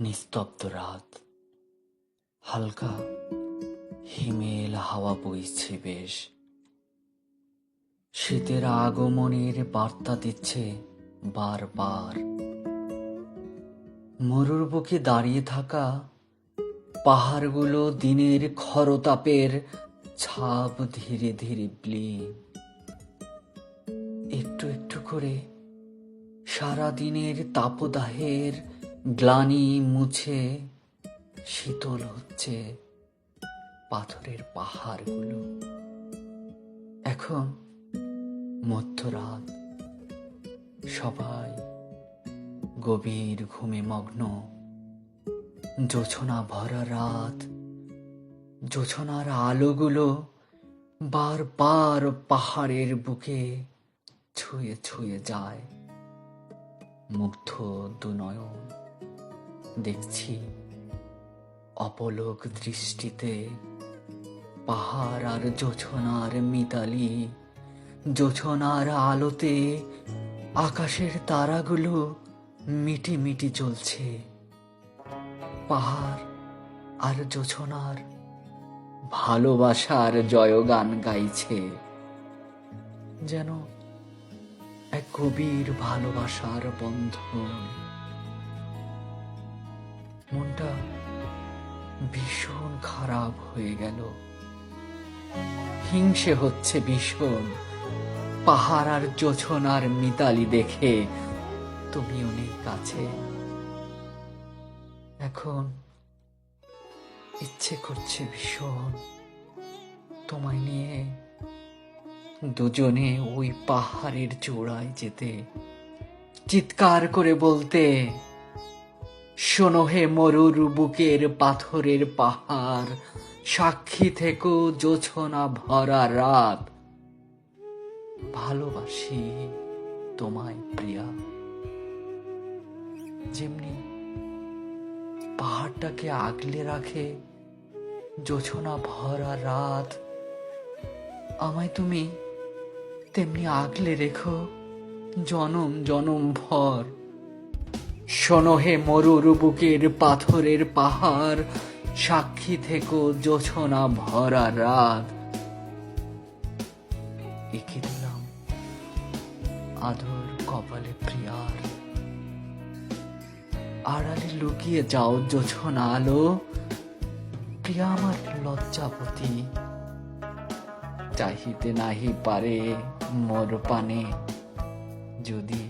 নিস্তব্ধ রাত। হালকা হিমেল হাওয়া বইছে বেশ। শীতের আগমনের বার্তা দিচ্ছে বারবার। মরুর বুকে দাঁড়িয়ে থাকা পাহাড়গুলো দিনের খরতাপের ছাপ ধীরে ধীরে ব্লিন। একটু একটু করে সারা দিনের তাপদাহের গ্লানি মুছে শীতল হচ্ছে পাথরের পাহাড়গুলো। এখন মধ্যরাত। সবাই গভীর ঘুমে মগ্ন। জোছনা ভরা রাত। জোছনার আলোগুলো বারবার পাহাড়ের বুকে ছুঁয়ে ছুঁয়ে যায়। মুগ্ধ দুনয়ন। দেখছি অপলোক দৃষ্টিতে পাহাড় আর জোছনার মিতালি। জোছনার আলোতে আকাশের তারাগুলো মিটি মিটি জ্বলছে। পাহাড় আর জোছনার ভালোবাসার জয়গান গাইছে। যেন গভীর ভালোবাসার বন্ধন। মনটা ভীষণ খারাপ হয়ে গেল। হিংসে হচ্ছে ভীষণ। পাহাড় আর জোছনার মিতালি দেখে তুমি অনেক কাছে। এখন ইচ্ছে করছে ভীষণ। তোমায় নিয়ে দুজনে ওই পাহাড়ের চূড়ায় যেতে, চিৎকার করে বলতে, শোনো হে মরুর বুকের পাথরের পাহাড়, সাক্ষী থেকো জোছনা ভরা রাত। ভালোবাসি তোমায় প্রিয়া। যেমনি পাহাড়টাকে আগলে রাখে জোছনা ভরা রাত, আমায় তুমি তেমনি আগলে রেখো, জনম জনম ভর। শোনো হে মরুর বুকের পাথরের পাহাড়, সাক্ষী থেকো জোছনা ভরা রাত। এঁকে দিলাম আদর কপালে প্রিয়ার। আড়ালে লুকিয়ে যাও জোছনা আলো, প্রিয়া আমার লজ্জাপতি। চাহিতে নাহি পারে মোর পানে যদি